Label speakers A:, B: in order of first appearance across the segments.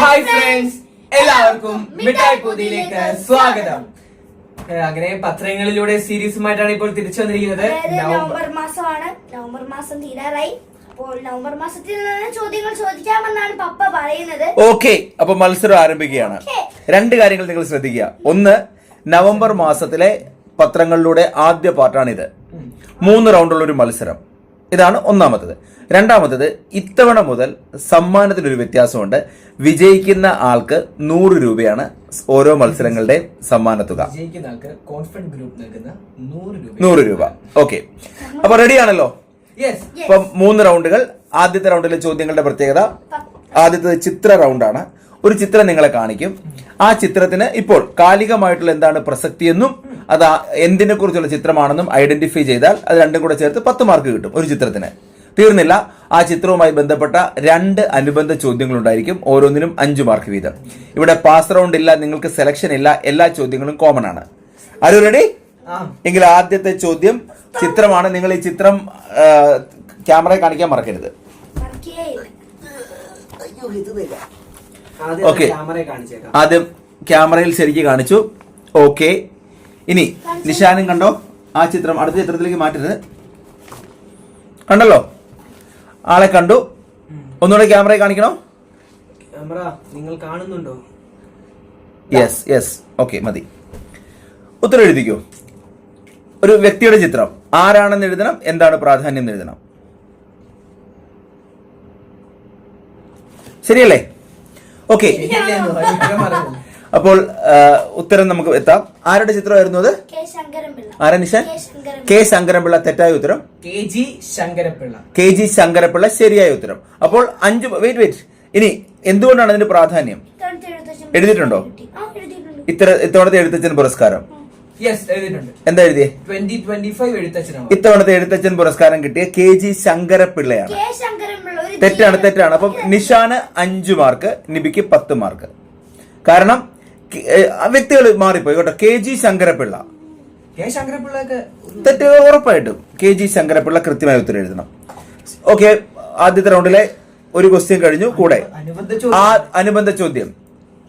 A: Hi friends എല്ലാവർക്കും മിഠായി പൊതിയിലേക്ക് സ്വാഗതം. അങ്ങനെ പത്രങ്ങളിലൂടെ സീരീസുമായിട്ടാണ് ഇപ്പോൾ തിരിച്ചു വന്നിരിക്കുന്നത്. നവംബർ
B: മാസമാണ്. നവംബർ മാസം തീരാറായി. അപ്പോൾ നവംബർ മാസത്തിൽ നിന്ന് ചോദ്യങ്ങൾ ചോദിക്കാമെന്നാണ് പപ്പ പറയുന്നത്.
C: ഓക്കെ അപ്പൊ മത്സരം ആരംഭിക്കുകയാണ്. രണ്ട് കാര്യങ്ങൾ നിങ്ങൾ ശ്രദ്ധിക്കുക. ഒന്ന് നവംബർ മാസത്തിലെ പത്രങ്ങളിലൂടെ ആദ്യ പാർട്ടാണിത് മൂന്ന് റൗണ്ടുള്ള ഒരു മത്സരം. ഇതാണ് ഒന്നാമത്തത്. രണ്ടാമത്തത് ഇത്തവണ മുതൽ സമ്മാനത്തിനൊരു വ്യത്യാസമുണ്ട്. വിജയിക്കുന്ന ആൾക്ക് നൂറ് രൂപയാണ് ഓരോ മത്സരങ്ങളുടെ സമ്മാനത്തുക.
A: നൂറ് രൂപ.
C: ഓക്കെ. അപ്പൊ റെഡിയാണല്ലോ ഇപ്പം മൂന്ന് റൗണ്ടുകൾ ആദ്യത്തെ റൗണ്ടിലെ ചോദ്യങ്ങളുടെ പ്രത്യേകത. ആദ്യത്തെ ചിത്ര റൗണ്ടാണ് ഒരു ചിത്രം നിങ്ങളെ കാണിക്കും. ആ ചിത്രത്തിന് ഇപ്പോൾ കാലികമായിട്ടുള്ള എന്താണ് പ്രസക്തിയെന്നും അത് എന്തിനെ കുറിച്ചുള്ള ചിത്രമാണെന്നും ഐഡന്റിഫൈ ചെയ്താൽ അത് രണ്ടും കൂടെ ചേർത്ത് പത്ത് മാർക്ക് കിട്ടും ഒരു ചിത്രത്തിന്. തീർന്നില്ല. ആ ചിത്രവുമായി ബന്ധപ്പെട്ട രണ്ട് അനുബന്ധ ചോദ്യങ്ങൾ ഉണ്ടായിരിക്കും ഓരോന്നിനും അഞ്ചു മാർക്ക് വീതം. ഇവിടെ പാസ് റൗണ്ട് ഇല്ല നിങ്ങൾക്ക് സെലക്ഷൻ ഇല്ല എല്ലാ ചോദ്യങ്ങളും കോമൺ ആണ്. ആരും റെഡി എങ്കിൽ ആദ്യത്തെ ചോദ്യം ചിത്രമാണ്. നിങ്ങൾ ഈ ചിത്രം ക്യാമറയിൽ കാണിക്കാൻ മറക്കരുത്.
A: അയ്യോ കാണിച്ചേക്കാം.
C: ആദ്യം ക്യാമറയിൽ ശരിക്ക് കാണിച്ചു. ഓക്കെ ഇനി നിശാനും കണ്ടോ? ആ ചിത്രം അടുത്ത ചിത്രത്തിലേക്ക് മാറ്റരുത്. കണ്ടല്ലോ? ആളെ കണ്ടു. ഒന്നുകൂടെ ക്യാമറയിൽ കാണിക്കണോ?
A: ക്യാമറ നിങ്ങൾ കാണുന്നുണ്ടോ?
C: യെസ് യെസ് ഓക്കെ മതി. ഉത്തരം എഴുതിക്കോ? ഒരു വ്യക്തിയുടെ ചിത്രം. ആരാണെന്ന് എഴുതണം എന്താണ് പ്രാധാന്യം എന്ന് എഴുതണം. ശരിയല്ലേ? ഓക്കെ. അപ്പോൾ ഉത്തരം നമുക്ക് എത്താം. ആരുടെ ചിത്രമായിരുന്നു അത്? ആരാ നിശാൻ?
B: കെ
C: ശങ്കരപിള്ള തെറ്റായ ഉത്തരം.
A: K G Sankarapillai
C: K G Sankarapillai ശരിയായ ഉത്തരം. അപ്പോൾ അഞ്ചു വെയിറ്റ് വെയിറ്റ് ഇനി എന്തുകൊണ്ടാണ് അതിന്റെ പ്രാധാന്യം? എഴുതിയിട്ടുണ്ടോ?
B: ആ എഴുതിയിട്ടുണ്ട്.
C: ഇത്ര ഇത്തവണത്തെ എഴുത്തച്ഛൻ പുരസ്കാരം.
A: യെസ് എഴുതിയിട്ടുണ്ട്.
C: എന്താ എഴുതിയേ?
A: ട്വന്റി ട്വന്റി ഫൈവ് എഴുത്തച്ഛനാണ്.
C: ഇത്തവണത്തെ എഴുത്തച്ഛൻ പുരസ്കാരം കിട്ടിയ കെ ജി ശങ്കരപിള്ളയാണ് തെറ്റാണ്. തെറ്റാണ്. അപ്പം നിഷാന് അഞ്ചു മാർക്ക് നിബിക്ക് പത്ത് മാർക്ക്. കാരണം വ്യക്തികൾ മാറിപ്പോയി കേട്ടോ. K G Sankarapillai. തെറ്റ് ഉറപ്പായിട്ടും കെ ജി ശങ്കരപിള്ള കൃത്യമായ ഉത്തരം എഴുതണം. ഓക്കെ ആദ്യത്തെ റൗണ്ടിലെ ഒരു ക്വസ്റ്റ്യൻ കഴിഞ്ഞു. കൂടെ.
A: അനുബന്ധ ചോദ്യം.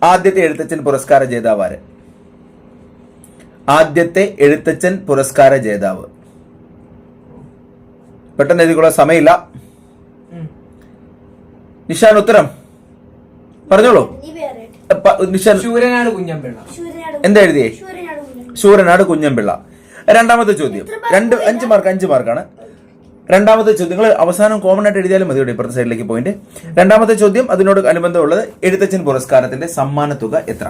C: ആദ്യത്തെ എഴുത്തച്ഛൻ പുരസ്കാര ജേതാവാര്? ആദ്യത്തെ എഴുത്തച്ഛൻ പുരസ്കാര ജേതാവ്. പെട്ടെന്ന് എഴുതിക്കുള്ള സമയമില്ല. നിഷാൻ ഉത്തരം. പറഞ്ഞോളൂ. നിഷാൻ
A: ശൂരനാട് കുഞ്ഞമ്പിള്ള.
C: എന്താ എഴുതിയേ?
B: ശൂരനാട്
C: കുഞ്ഞമ്പിള്ള. രണ്ടാമത്തെ ചോദ്യം. രണ്ട് അഞ്ച് മാർക്ക് അഞ്ച് മാർക്കാണ് രണ്ടാമത്തെ ചോദ്യം. നിങ്ങൾ അവസാനം കോമൺ ആയിട്ട് എഴുതിയാലും മതി ഇവിടെ ഇപ്പുറത്തെ സൈഡിലേക്ക് പോയിന്റ് രണ്ടാമത്തെ ചോദ്യം അതിനോട് അനുബന്ധമുള്ളത് എഴുത്തച്ഛൻ പുരസ്കാരത്തിന്റെ സമ്മാനത്തുക എത്ര?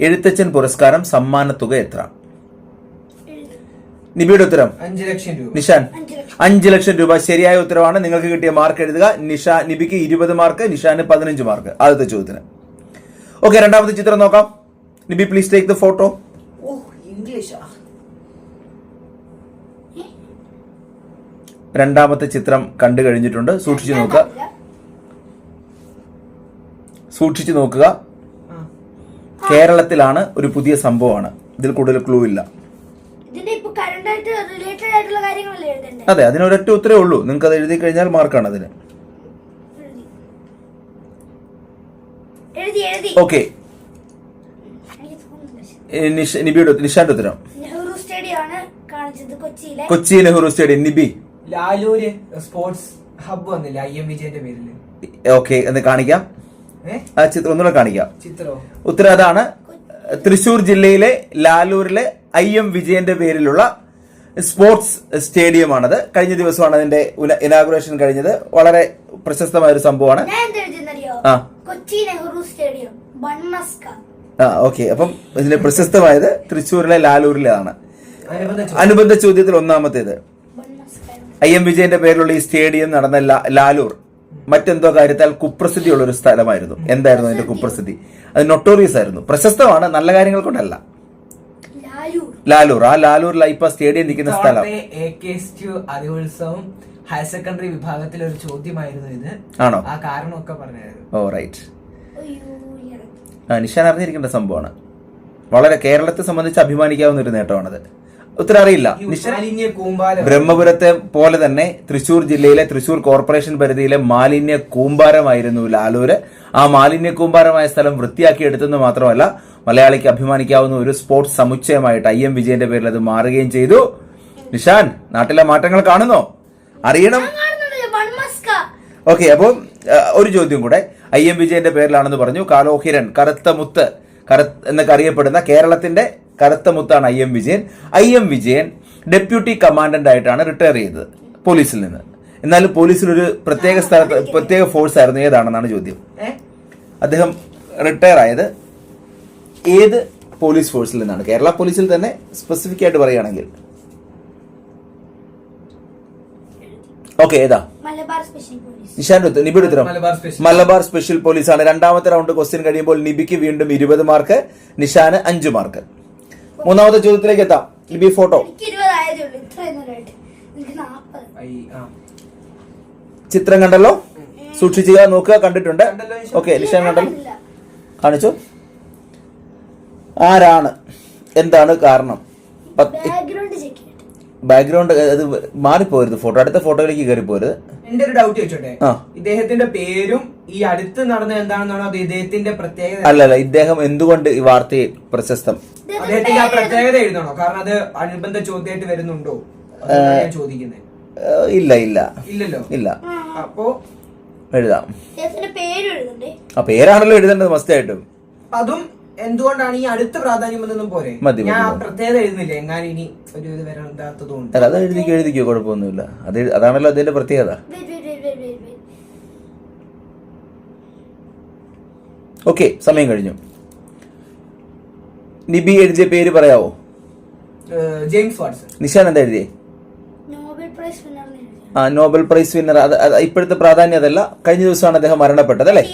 C: എഴുത്തച്ഛൻ പുരസ്കാരം സമ്മാനത്തുക എത്ര? നിബിയുടെ ഉത്തരം.
A: അഞ്ചു ലക്ഷം രൂപ.
C: നിഷാൻ.
B: അഞ്ച് ലക്ഷം
C: രൂപ ശരിയായ ഉത്തരവാണ് നിങ്ങൾക്ക് കിട്ടിയ മാർക്ക് എഴുതുക. നിഷ നിബിക്ക് ഇരുപത് മാർക്ക് നിഷാന് പതിനഞ്ച് മാർക്ക്. ആദ്യത്തെ ചോദ്യത്തിന്. ഓക്കെ രണ്ടാമത്തെ ചിത്രം നോക്കാം. Nibi please take the photo രണ്ടാമത്തെ ചിത്രം കണ്ടു കഴിഞ്ഞിട്ടുണ്ട്. സൂക്ഷിച്ചു നോക്കുക. സൂക്ഷിച്ചു നോക്കുക. കേരളത്തിലാണ് ഒരു പുതിയ സംഭവമാണ്. ഇതിൽ കൂടുതൽ ക്ലൂ ഇല്ല
B: ഇതിന്റെ ഇപ്പൊ കറണ്ട് ആയിട്ട് റിലേറ്റഡ് ആയിട്ടുള്ള കാര്യങ്ങളല്ലേ എഴുതണ്ടേ
C: അതെ അതിന് അതിനൊരൊറ്റ ഉത്തരേ ഉള്ളൂ. നിങ്ങൾക്ക് അത് എഴുതി കഴിഞ്ഞാൽ മാർക്കാണ് അതിന്.
B: എഴുതി. എഴുതി എഴുതി.
C: ഓക്കെ. നിബിയുടെ നിഷാന്റെ ഉത്തരം. Kochi Nehru stadium Nibi.
A: Lalur sports hub വന്നില്ല ഐ എം വിജയന്റെ പേരിൽ
C: ഓക്കെ എന്ന് കാണിക്കാം. ആ ചിത്രം ഒന്നുകൂടെ കാണിക്കാം.
A: ചിത്രോ?
C: ഉത്തരം അതാണ്. തൃശൂർ ജില്ലയിലെ ലാലൂരിലെ ഐ എം വിജയന്റെ പേരിലുള്ള സ്പോർട്സ് സ്റ്റേഡിയമാണത്. കഴിഞ്ഞ ദിവസമാണ് അതിന്റെ ഇനാഗുറേഷൻ കഴിഞ്ഞത്. വളരെ പ്രശസ്തമായ ഒരു സംഭവമാണ് ആ.
B: കൊച്ചി നെഹ്റു സ്റ്റേഡിയം
C: ആ ഓക്കെ. അപ്പം ഇതിന്റെ പ്രശസ്തമായത് തൃശ്ശൂരിലെ ലാലൂരിലേതാണ്
A: അനുബന്ധ ചോദ്യം
C: ചോദ്യത്തിൽ ഒന്നാമത്തേത്. ഐ എം വിജയന്റെ പേരിലുള്ള ഈ സ്റ്റേഡിയം നടന്ന ലാലൂർ മറ്റെന്തോ കാര്യത്താൽ കുപ്രസിദ്ധിയുള്ള ഒരു സ്ഥലമായിരുന്നു. എന്തായിരുന്നു അതിന്റെ കുപ്രസിദ്ധി. അത് നൊട്ടോറിയസ് ആയിരുന്നു. പ്രശസ്തമാണ് നല്ല കാര്യങ്ങൾ കൊണ്ടല്ല.
B: ലാലൂർ.
C: ലാലൂർ ആ ലാലൂരിൽ ഇപ്പൊ സ്റ്റേഡിയം നിൽക്കുന്ന സ്ഥലം.
A: ഹയർ സെക്കൻഡറി വിഭാഗത്തിലെ ഒരു ചോദ്യമായിരുന്നു ഇത്.
C: ആണോ?
A: ആ കാരണമൊക്കെ പറഞ്ഞായിരുന്നു
C: ഓ റൈറ്റ് നിഷാൻ അറിഞ്ഞിരിക്കേണ്ട സംഭവമാണ്. വളരെ കേരളത്തെ സംബന്ധിച്ച് അഭിമാനിക്കാവുന്ന ഒരു നേട്ടമാണത്. ഉത്തരം അറിയില്ല. ബ്രഹ്മപുരത്തെ പോലെ തന്നെ തൃശൂർ ജില്ലയിലെ തൃശൂർ കോർപ്പറേഷൻ പരിധിയിലെ മാലിന്യ കൂമ്പാരമായിരുന്നു ലാലൂര്. ആ മാലിന്യ കൂമ്പാരമായ സ്ഥലം വൃത്തിയാക്കിയെടുത്തെന്ന് മാത്രമല്ല മലയാളിക്ക് അഭിമാനിക്കാവുന്ന ഒരു സ്പോർട്സ് സമുച്ചയമായിട്ട് ഐ എം വിജയന്റെ പേരിൽ അത് മാറുകയും ചെയ്തു. നിഷാൻ നാട്ടിലെ മാറ്റങ്ങൾ കാണുന്നോ? അറിയണം. ഓക്കെ അപ്പോൾ ഒരു ചോദ്യം കൂടെ. ഐ എം വിജയന്റെ പേരിലാണെന്ന് പറഞ്ഞു. കാലോഹിരൻ കറുത്ത മുത്ത് കറ എന്നൊക്കെ അറിയപ്പെടുന്ന കേരളത്തിന്റെ കറുത്ത മുത്താണ് I M Vijayan. I M Vijayan deputy commandant ആയിട്ടാണ് റിട്ടയർ ചെയ്തത് പോലീസിൽ നിന്ന്. എന്നാലും പോലീസിൽ ഒരു പ്രത്യേക സ്ഥലത്ത് പ്രത്യേക ഫോഴ്സ് ആയിരുന്നു ഏതാണെന്നാണ് ചോദ്യം? അദ്ദേഹം റിട്ടയർ ആയത് ഏത് പോലീസ് ഫോഴ്സിൽ നിന്നാണ്? കേരള പോലീസിൽ തന്നെ സ്പെസിഫിക് ആയിട്ട് പറയുകയാണെങ്കിൽ. ഓക്കെ ഏതാ?
B: Malabar special police.
C: നിഷാന്റെ ഉത്തരം നിബിയുടെ ഉത്തരം.
A: Malabar special.
C: Malabar special police ആണ് രണ്ടാമത്തെ റൗണ്ട് ക്വസ്റ്റ്യൻ കഴിയുമ്പോൾ നിബിക്ക് വീണ്ടും ഇരുപത് മാർക്ക് നിഷാന് അഞ്ചു മാർക്ക്. മൂന്നാമത്തെ ചോദ്യത്തിലേക്ക് എത്താം. നിബി ഫോട്ടോ. ചിത്രം കണ്ടല്ലോ? സൂക്ഷിച്ചുക നോക്കുക കണ്ടിട്ടുണ്ട്. ഓക്കെ നിഷാൻ കണ്ടല്ലോ. കാണിച്ചു. ആരാണ്? എന്താണ് കാരണം?
B: ബാക്ക്ഗ്രൗണ്ട്
C: അത് മാറിപ്പോരുത് ഫോട്ടോ അടുത്ത ഫോട്ടോയിലേക്ക് കയറി പോരുത്
A: എന്റെ ഒരു ഡൗട്ട് ചോദിച്ചോട്ടെ? ഇദ്ദേഹത്തിന്റെ പേരും ഈ അടുത്ത് നടന്ന എന്താണെന്നാണോ അത് ഇദ്ദേഹത്തിന്റെ പ്രത്യേകത?
C: അല്ലല്ല ഇദ്ദേഹം എന്തുകൊണ്ട് ഈ വാർത്തയിൽ പ്രശസ്തം?
A: അദ്ദേഹത്തിന്റെ ആ പ്രത്യേകത എഴുതണോ? കാരണം അത് അനുബന്ധ ചോദ്യമായിട്ട് വരുന്നുണ്ടോ? ഞാൻ ചോദിക്കുന്നത്
C: ഇല്ല ഇല്ല.
A: ഇല്ലല്ലോ?
C: ഇല്ല.
A: അപ്പോ?
C: എഴുതാം.
B: അദ്ദേഹത്തിന്റെ പേര് എഴുതണ്ടേ?
C: ആ പേരാണല്ലോ എഴുതേണ്ടത് മസ്റ്റായിട്ടും.
A: അതും എന്തുകൊണ്ടാണ് ഈ അടുത്ത പ്രാധാന്യം എന്നൊന്നും പോരെ? ഞാൻ. പ്രത്യേകത എഴുതുന്നില്ല എങ്ങാനും ഇനി ഒരു ഇത് വരാത്തതുകൊണ്ട്
C: അല്ല അത് എഴുതിക്കോ എഴുതിക്കോ കുഴപ്പമൊന്നുമില്ല. അത് അതാണല്ലോ അതിന്റെ പ്രത്യേകത. ഓക്കെ സമയം കഴിഞ്ഞു. നിബി എഴുതിയ പേര് പറയാവോ?
A: James Watson.
C: നിഷാൻ എന്താ എഴുതിയേ?
B: നോബൽ പ്രൈസ് വിന്നറിന്
C: ആ നോബൽ പ്രൈസ് വിന്നർ. അത് ഇപ്പോഴത്തെ പ്രാധാന്യം അതല്ല. കഴിഞ്ഞ ദിവസമാണ് അദ്ദേഹം മരണപ്പെട്ടത് അല്ലേ?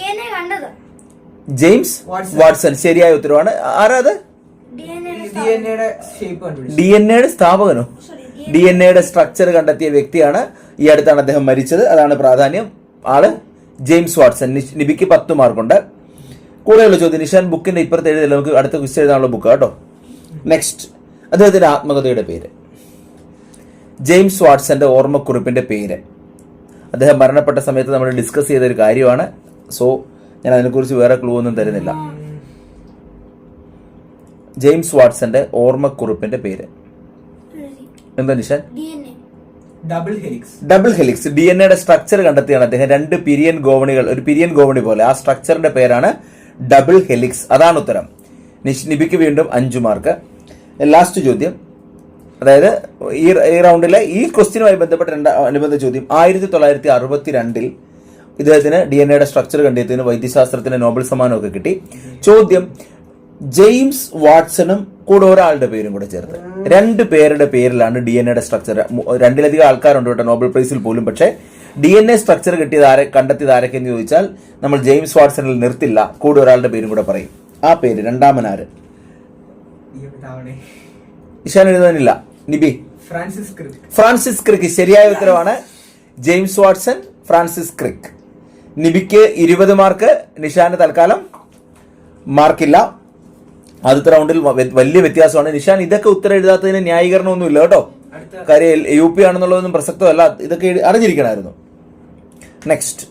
C: James
A: Watson.
C: വാട്സൺ. ശരിയായ ഉത്തരവാണ്. ആരാ അത്?
B: ഡി എൻ
A: എയുടെ
C: സ്ഥാപകനോ? ഡി എൻ എയുടെ സ്ട്രക്ചർ കണ്ടെത്തിയ വ്യക്തിയാണ് ഈ അടുത്താണ് അദ്ദേഹം മരിച്ചത്. അതാണ് പ്രാധാന്യം. ആൾ ജെയിംസ് വാട്സൺ. നിബിക്ക് പത്ത് മാർക്കുണ്ട്. കൂടെയുള്ള ചോദ്യം നിഷാൻ ബുക്കിന്റെ ഇപ്പുറത്ത് എഴുതില്ല നമുക്ക് അടുത്ത ക്വിസ് എഴുതാനുള്ള ബുക്ക് കേട്ടോ. നെക്സ്റ്റ് അദ്ദേഹത്തിന്റെ ആത്മകഥയുടെ പേര്. ജെയിംസ് വാട്സന്റെ ഓർമ്മക്കുറിപ്പിന്റെ പേര്. അദ്ദേഹം മരണപ്പെട്ട സമയത്ത് നമ്മൾ ഡിസ്കസ് ചെയ്ത ഒരു കാര്യമാണ്. സോ ഞാൻ അതിനെക്കുറിച്ച് വേറെ ക്ലൂ ഒന്നും തരുന്നില്ല. ജെയിംസ് വാട്സന്റെ ഓർമ്മക്കുറിപ്പിന്റെ പേര്. എന്താ Nishan
A: double helix
C: double helix D N എയുടെ സ്ട്രക്ചർ കണ്ടെത്തിയാണ് അദ്ദേഹം. രണ്ട് പിരിയൻ ഗോവണികൾ ഒരു പിരിയൻ ഗോവണി പോലെ. ആ സ്ട്രക്ചറിന്റെ പേരാണ് ഡബിൾ ഹെലിക്സ് അതാണ് ഉത്തരം. നിഷ് നിബിക്ക് വീണ്ടും അഞ്ചു മാർക്ക് ലാസ്റ്റ് ചോദ്യം. അതായത് ഈ ഈ റൗണ്ടിലെ ഈ ക്വസ്റ്റ്യനുമായി ബന്ധപ്പെട്ട രണ്ട് അനുബന്ധ ചോദ്യം. ആയിരത്തി തൊള്ളായിരത്തി അറുപത്തി രണ്ടിൽ ഇദ്ദേഹത്തിന് ഡി എൻ എയുടെ സ്ട്രക്ചർ കണ്ടെത്തിയതിന് വൈദ്യശാസ്ത്രത്തിന് നോബൽ സമ്മാനമൊക്കെ കിട്ടി. ചോദ്യം ജെയിംസ് വാട്സണും കൂടെ ഒരാളുടെ പേരും കൂടെ ചേർത്ത്. രണ്ട് പേരുടെ പേരിലാണ് ഡി എൻ എയുടെ സ്ട്രക്ചർ രണ്ടിലധികം ആൾക്കാരുണ്ട് കേട്ടോ നോബൽ പ്രൈസിൽ പോലും. പക്ഷേ ഡി എൻ എ സ്ട്രക്ചർ കിട്ടിയത് ആരെ കണ്ടെത്തിയത് ആരൊക്കെയെന്ന് ചോദിച്ചാൽ നമ്മൾ ജെയിംസ് വാട്സണിൽ നിർത്തില്ല കൂടെ ഒരാളുടെ പേരും കൂടെ പറയും. ആ പേര് രണ്ടാമനാര്? Ishan എഴുതാനില്ല Nibi?
A: Francis Crick.
C: Francis Crick ശരിയായ ഉത്തരവാണ് ജെയിംസ് വാട്സൺ ഫ്രാൻസിസ് ക്രിക്ക്. നിബിക്ക് ഇരുപത് മാർക്ക് നിഷാന് തൽക്കാലം മാർക്കില്ല. ആദ്യത്തെ റൗണ്ടിൽ വലിയ വ്യത്യാസമാണ്. നിഷാൻ ഇതൊക്കെ ഉത്തരം എഴുതാത്തതിന് ന്യായീകരണമൊന്നുമില്ല കേട്ടോ. കാര്യം യു പി ആണെന്നുള്ളതൊന്നും പ്രസക്തമല്ല. ഇതൊക്കെ അറിഞ്ഞിരിക്കണമായിരുന്നു. നെക്സ്റ്റ്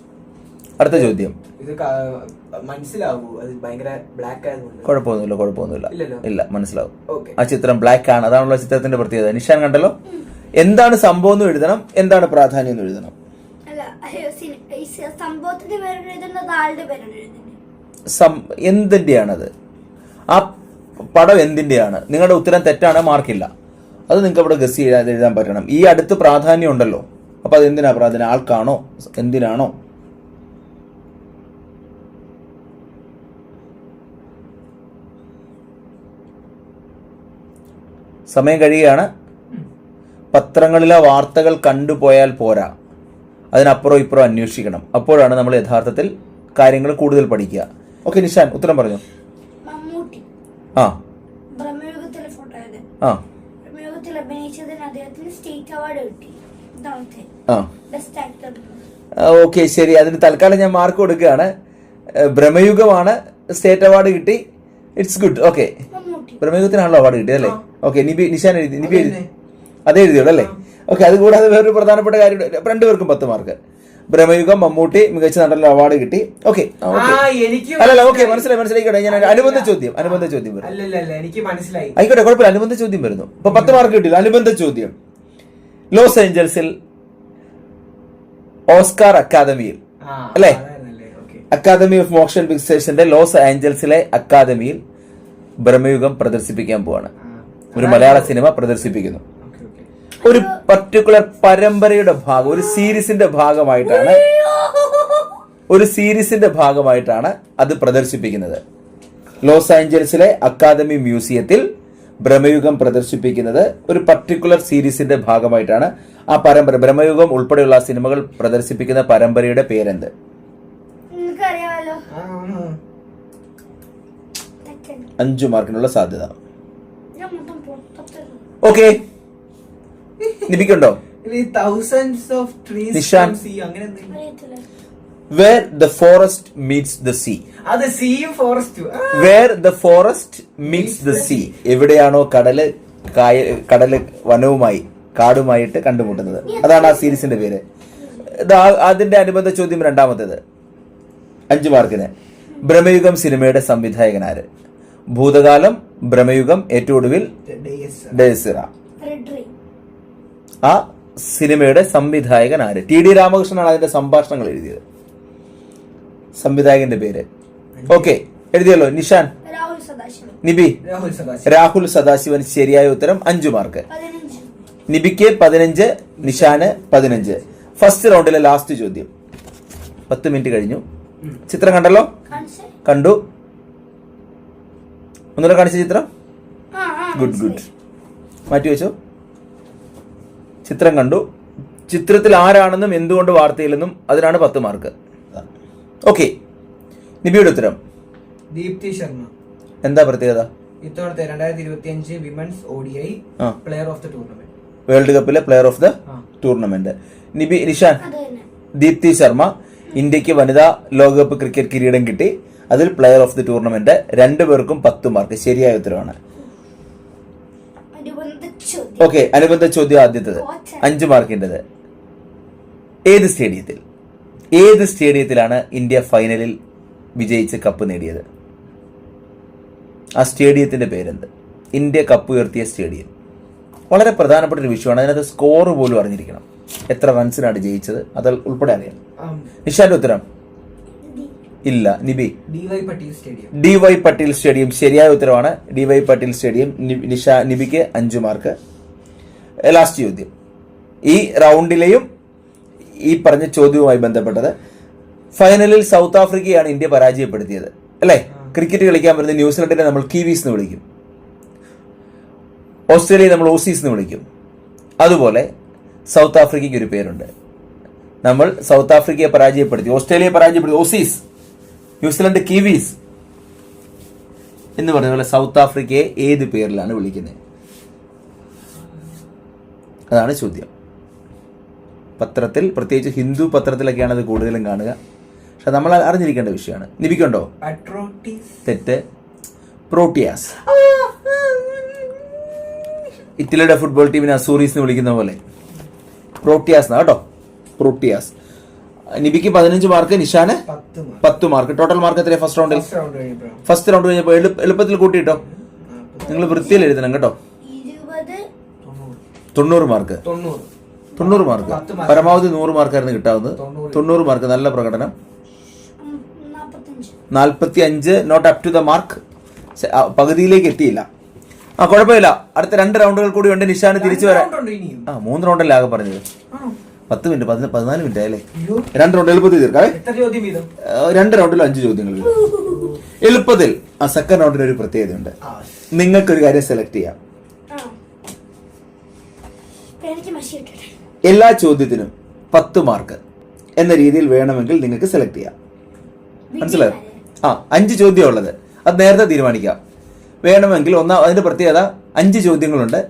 C: അടുത്ത ചോദ്യം. കുഴപ്പമൊന്നുമില്ല കുഴപ്പമൊന്നുമില്ല. ഇല്ല മനസ്സിലാവും. ആ ചിത്രം ബ്ലാക്ക് ആണ്. അതാണല്ലോ ചിത്രത്തിന്റെ പ്രത്യേകത. നിഷാൻ കണ്ടല്ലോ? എന്താണ് സംഭവം എന്ന് എഴുതണം എന്താണ് പ്രാധാന്യം എന്ന് എഴുതണം?
B: സംഭവത്തിന്റെ പേരാണ്
C: ആ പടം എന്തിന്റെയാണ്? നിങ്ങളുടെ ഉത്തരം തെറ്റാണ് മാർക്കില്ല. അത് നിങ്ങൾക്ക് അവിടെ ഗസ് ചെയ്യാതെ എഴുതാൻ പറ്റണം. ഈ അടുത്ത് പ്രാധാന്യം ഉണ്ടല്ലോ. അപ്പൊ അത് എന്തിനാ പ്രാധാന്യം? ആൾക്കാണോ? എന്തിനാണോ? സമയം കഴിയുകയാണ്. പത്രങ്ങളിലെ വാർത്തകൾ കണ്ടുപോയാൽ പോരാ. അതിനപ്പുറം ഇപ്പുറം അന്വേഷിക്കണം. അപ്പോഴാണ് നമ്മൾ യഥാർത്ഥത്തിൽ കാര്യങ്ങൾ കൂടുതൽ പഠിക്കുക. ഓക്കെ നിഷാൻ ഉത്തരം പറഞ്ഞു? ആ. ആ. ഓക്കെ ശരി. അതിന് തൽക്കാലം ഞാൻ മാർക്ക് കൊടുക്കുകയാണ്. ഭ്രമയുഗമാണ് സ്റ്റേറ്റ് അവാർഡ് കിട്ടി. It's good okay.
B: ഭ്രമയുഗത്തിനാണല്ലോ
C: ബ്രഹ്മയുഗത്തിനാണല്ലോ അവാർഡ് കിട്ടിയത് അല്ലേ? ഓക്കെ നിബി നിഷാൻ എഴുതി നിബി എഴുതി. അതേ എഴുതിയോളൂ അല്ലേ? ഓക്കെ അത് കൂടാതെ വേറൊരു പ്രധാനപ്പെട്ട കാര്യം രണ്ടുപേർക്കും പത്ത് മാർക്ക്. ബ്രഹ്മയുഗം മമ്മൂട്ടി മികച്ച നടനുള്ള അവാർഡ് കിട്ടി. ഓക്കെ അല്ലല്ല ഓക്കെ. മനസ്സിലായി. മനസ്സിലായിക്കോട്ടെ ഞാൻ അനുബന്ധ ചോദ്യം അനുബന്ധ ചോദ്യം
A: മനസ്സിലായി.
C: ആയിക്കോട്ടെ കുഴപ്പമില്ല. അനുബന്ധ ചോദ്യം വരുന്നു. ഇപ്പൊ പത്ത് മാർക്ക് കിട്ടില്ല അനുബന്ധ ചോദ്യം. ലോസ് ഏഞ്ചൽസിൽ ഓസ്കാർ അക്കാദമിയിൽ അല്ലേ? അക്കാദമി ഓഫ് മോഷൻ പിക്ചേഴ്സിന്റെ ലോസ് ഏഞ്ചൽസിലെ അക്കാദമിയിൽ ബ്രഹ്മയുഗം പ്രദർശിപ്പിക്കാൻ പോവാണ്. ഒരു മലയാള സിനിമ പ്രദർശിപ്പിക്കുന്നു. ഒരു പർട്ടിക്കുലർ പരമ്പരയുടെ ഭാഗം ഒരു സീരീസിന്റെ ഭാഗമായിട്ടാണ് ഒരു സീരീസിന്റെ ഭാഗമായിട്ടാണ് അത് പ്രദർശിപ്പിക്കുന്നത്. ലോസ് ആഞ്ചൽസിലെ അക്കാദമി മ്യൂസിയത്തിൽ ബ്രഹ്മയുഗം പ്രദർശിപ്പിക്കുന്നത് ഒരു പർട്ടിക്കുലർ സീരീസിന്റെ ഭാഗമായിട്ടാണ് ആ പരമ്പര. ബ്രഹ്മയുഗം ഉൾപ്പെടെയുള്ള സിനിമകൾ പ്രദർശിപ്പിക്കുന്ന പരമ്പരയുടെ പേരെന്ത്? അഞ്ചു മാർക്കിനുള്ള സാധ്യത. Okay
A: trees
C: Nishan.
A: from അങ്ങനെ എന്തെങ്കിലും.
C: Where the forest meets the sea
A: അത് സീയും ഫോറസ്റ്റും
C: where the forest meets the sea എവിടെയാണോ കടൽ കായ കടൽ വനവുമായി കാടുമായിട്ട് കണ്ടുമുട്ടുന്നത്. അതാണ് ആ സീരീസിന്റെ പേര്. അതിന്റെ അനുബന്ധ ചോദ്യം രണ്ടാമത്തേത്. അഞ്ചു മാർക്കിന്. ബ്രഹ്മയുഗം സിനിമയുടെ സംവിധായകനാര് ഭൂതകാലം ബ്രഹ്മയുഗം ഏറ്റവും ഒടുവിൽ ഡേസിറ ആ സിനിമയുടെ സംവിധായകൻ ആര്? ടി ഡി രാമകൃഷ്ണനാണ് അതിന്റെ സംഭാഷണങ്ങൾ എഴുതിയത്. സംവിധായകന്റെ പേര്. ഓക്കെ എഴുതിയല്ലോ. നിഷാൻ. നിബി.
A: രാഹുൽ സദാശിവം
C: രാഹുൽ സദാശിവൻ ശരിയായ ഉത്തരം അഞ്ചു മാർക്ക്. നിബിക്ക് പതിനഞ്ച് നിഷാന് പതിനഞ്ച്. ഫസ്റ്റ് റൗണ്ടിലെ ലാസ്റ്റ് ചോദ്യം. പത്ത് മിനിറ്റ് കഴിഞ്ഞു. ചിത്രം കണ്ടല്ലോ? കണ്ടു. ഒന്നുകൂടെ കാണിച്ച ചിത്രം? ഗുഡ് ഗുഡ് മാറ്റി വെച്ചോ? ചിത്രം കണ്ടു. ചിത്രത്തിൽ ആരാണെന്നും എന്തുകൊണ്ട് വാർത്തയില്ലെന്നും അതിനാണ് പത്ത് മാർക്ക് ഓക്കെ നിബിയുടെ ഉത്തരം.
A: ദീപ്തി ശർമ്മ.
C: എന്താ പ്രത്യേകത?
A: ഇത്തവണത്തെ രണ്ടായിരത്തി ഇരുപത്തി അഞ്ച് women's ODI I player of the tournament
C: world കപ്പിലെ player of the tournament Nibi Nishan. Deepti Sharma ഇന്ത്യയ്ക്ക് വനിതാ ലോകകപ്പ് ക്രിക്കറ്റ് കിരീടം കിട്ടി. അതിൽ പ്ലെയർ ഓഫ് ദി ടൂർണമെന്റ് രണ്ടുപേർക്കും പത്ത് മാർക്ക് ശരിയായ ഉത്തരവാണ്. ഓക്കെ അനുബന്ധ ചോദ്യം ആദ്യത്തേത്. അഞ്ച് മാർക്കിന്റെത്. ഏത് സ്റ്റേഡിയത്തിൽ? ഏത് സ്റ്റേഡിയത്തിലാണ് ഇന്ത്യ ഫൈനലിൽ വിജയിച്ച് കപ്പ് നേടിയത്? ആ സ്റ്റേഡിയത്തിന്റെ പേരെന്ത്? ഇന്ത്യ കപ്പ് ഉയർത്തിയ സ്റ്റേഡിയം. വളരെ പ്രധാനപ്പെട്ട ഒരു വിഷയമാണ്. അതിനകത്ത് സ്കോർ പോലും അറിഞ്ഞിരിക്കണം. എത്ര റൺസിനാണ് ജയിച്ചത്? അത് ഉൾപ്പെടെ അറിയണം. നിഷാന്റെ ഉത്തരം. ഇല്ല. Nibi.
A: D Y Patil stadium.
C: D Y Patil stadium ശരിയായ ഉത്തരവാണ്. ഡി വൈ പട്ടേൽ സ്റ്റേഡിയം നിഷ നിബിക്ക് അഞ്ചു മാർക്ക്. ലാസ്റ്റ് ചോദ്യം. ഈ റൗണ്ടിലെയും ഈ പറഞ്ഞ ചോദ്യവുമായി ബന്ധപ്പെട്ടത് ഫൈനലിൽ സൗത്ത് ആഫ്രിക്കയാണ് ഇന്ത്യ പരാജയപ്പെടുത്തിയത്. അല്ലേ? ക്രിക്കറ്റ് കളിക്കാൻ വരുന്ന ന്യൂസിലൻഡിനെ നമ്മൾ കീവീസ് എന്ന് വിളിക്കും. ഓസ്ട്രേലിയ നമ്മൾ ഓസീസ് എന്ന് വിളിക്കും. അതുപോലെ സൗത്ത് ആഫ്രിക്കയ്ക്ക് ഒരു പേരുണ്ട്. നമ്മൾ സൗത്ത് ആഫ്രിക്കയെ പരാജയപ്പെടുത്തി ഓസ്ട്രേലിയയെ പരാജയപ്പെടുത്തി ഓസീസ്. ന്യൂസിലൻഡ് കിവീസ് എന്ന് പറഞ്ഞ പോലെ സൗത്ത് ആഫ്രിക്കയെ ഏത് പേരിലാണ് വിളിക്കുന്നത്? അതാണ് ചോദ്യം. പത്രത്തിൽ പ്രത്യേകിച്ച് ഹിന്ദു പത്രത്തിലൊക്കെയാണ് അത് കൂടുതലും കാണുക. പക്ഷെ നമ്മൾ അറിഞ്ഞിരിക്കേണ്ട വിഷയമാണ്.
A: അട്രോട്ടീസ്
C: തെറ്റ്. പ്രോട്ടിയാസ് ഇറ്റലിയുടെ ഫുട്ബോൾ ടീമിനെ അസൂറീസ് എന്ന് വിളിക്കുന്ന പോലെ. പ്രോട്ടിയാസ് എന്നാ കേട്ടോ. പ്രോട്ടിയാസ് നിബിക്ക് പതിനഞ്ച് മാർക്ക് നിഷാന്
A: പത്ത് മാർക്ക്.
C: Total mark. എത്രയാണ് ഫസ്റ്റ് റൗണ്ടിൽ
A: ഫസ്റ്റ് റൗണ്ട്
C: കഴിഞ്ഞപ്പോൾ എളുപ്പത്തിൽ കൂട്ടിയിട്ടോ? നിങ്ങൾ വൃത്തിയിൽ എഴുതണം കേട്ടോ. തൊണ്ണൂറ് മാർക്ക്.
A: തൊണ്ണൂറ്.
C: മാർക്ക്. പരമാവധി നൂറ് മാർക്കായിരുന്നു കിട്ടാവുന്നത്.
A: തൊണ്ണൂറ്.
C: മാർക്ക് നല്ല പ്രകടനം. നാൽപ്പത്തി അഞ്ച് not up to the mark പകുതിയിലേക്ക് എത്തിയില്ല. ആ കുഴപ്പമില്ല. അടുത്ത രണ്ട് റൗണ്ടുകൾ കൂടി ഉണ്ട്. നിഷാന് തിരിച്ചു വരാൻ ആ മൂന്ന് റൗണ്ടല്ലേ ആകെ പറഞ്ഞത്? പത്ത് മിനിറ്റ് പതിന- പതിനാല് മിനിറ്റ് ആയല്ലേ? രണ്ട് റൗണ്ട് എളുപ്പത്തിൽ തീർക്കാവേ
A: ചോദ്യം
C: രണ്ട് റൗണ്ടിൽ അഞ്ച് ചോദ്യങ്ങൾ. എളുപ്പത്തിൽ ആ സെക്കൻഡ് റൗണ്ടിൽ ഒരു പ്രത്യേകതയുണ്ട് നിങ്ങൾക്കൊരു കാര്യം സെലക്ട് ചെയ്യാം. എല്ലാ ചോദ്യത്തിനും പത്ത് മാർക്ക് എന്ന രീതിയിൽ വേണമെങ്കിൽ നിങ്ങൾക്ക് സെലക്ട് ചെയ്യാം. മനസ്സിലായോ? ആ അഞ്ച് ചോദ്യം ഉള്ളത്. അത് നേരത്തെ തീരുമാനിക്കാം. വേണമെങ്കിൽ ഒന്നാം അതിന്റെ പ്രത്യേകത അഞ്ച് ചോദ്യങ്ങളുണ്ട്.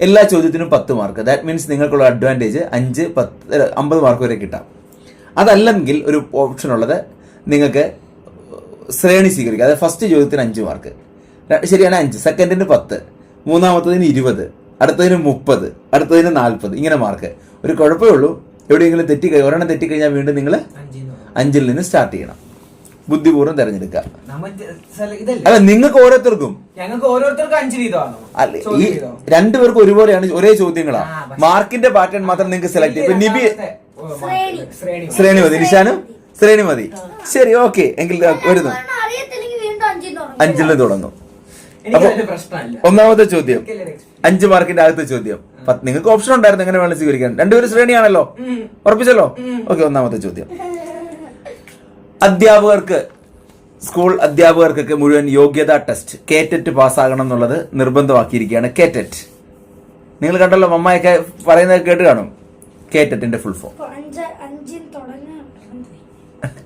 C: എല്ലാ ചോദ്യത്തിനും പത്ത് മാർക്ക് ദാറ്റ് മീൻസ് നിങ്ങൾക്കുള്ള അഡ്വാന്റേജ് അഞ്ച് പത്ത് അമ്പത് മാർക്ക് വരെ കിട്ടാം. അതല്ലെങ്കിൽ ഒരു ഓപ്ഷൻ ഉള്ളത് നിങ്ങൾക്ക് ശ്രേണി സ്വീകരിക്കുക. അതായത് ഫസ്റ്റ് ചോദ്യത്തിന് അഞ്ച് മാർക്ക് ശരിയാണ് അഞ്ച്. സെക്കൻഡിന് പത്ത്. മൂന്നാമത്തതിന് ഇരുപത്. അടുത്തതിന് മുപ്പത്. അടുത്തതിന് നാൽപ്പത്. ഇങ്ങനെ മാർക്ക് ഒരു കുഴപ്പമേ ഉള്ളൂ. എവിടെയെങ്കിലും തെറ്റി ഒരെണ്ണം തെറ്റിക്കഴിഞ്ഞാൽ വീണ്ടും നിങ്ങൾ അഞ്ചിൽ നിന്ന് സ്റ്റാർട്ട് ചെയ്യണം. ബുദ്ധിപൂർവം തെരഞ്ഞെടുക്കുക. അല്ല നിങ്ങൾക്ക് ഓരോരുത്തർക്കും.
A: ഞങ്ങൾക്ക് ഓരോരുത്തർക്കും അഞ്ച് വീതമാണ്
C: അല്ല ഈ? രണ്ടുപേർക്കും ഒരുപോലെയാണ് ഒരേ
A: ചോദ്യങ്ങളാണ്
C: മാർക്കിന്റെ പാറ്റേൺ മാത്രം നിങ്ങൾക്ക് സെലക്ട് ചെയ്യും. നിബി
B: ശ്രേണി.
C: മതി. നിഷാനും ശ്രേണി മതി. ശരി ഓക്കെ. എങ്കിൽ വരുന്നു
B: അഞ്ചിൽ തുടങ്ങും.
C: അപ്പൊ- ഒന്നാമത്തെ ചോദ്യം. അഞ്ച് മാർക്കിന്റെ ആദ്യത്തെ ചോദ്യം. നിങ്ങൾക്ക് ഓപ്ഷൻ ഉണ്ടായിരുന്നു എങ്ങനെ വേണം സ്വീകരിക്കാൻ. രണ്ടുപേരും ശ്രേണിയാണല്ലോ. ഉറപ്പിച്ചല്ലോ? ഓക്കെ ഒന്നാമത്തെ ചോദ്യം. അധ്യാപകർക്ക് സ്കൂൾ അധ്യാപകർക്കൊക്കെ മുഴുവൻ യോഗ്യതാ ടെസ്റ്റ് കേറ്ററ്റ് പാസ്സാകണം എന്നുള്ളത് നിർബന്ധമാക്കിയിരിക്കുകയാണ് കേറ്ററ്റ് നിങ്ങൾ കണ്ടല്ലോ മമ്മയൊക്കെ പറയുന്നത് കേട്ട് കാണും. കേറ്ററ്റിന്റെ ഫുൾ ഫോം
B: അഞ്ച് അഞ്ചിൽ തുടങ്ങാൻ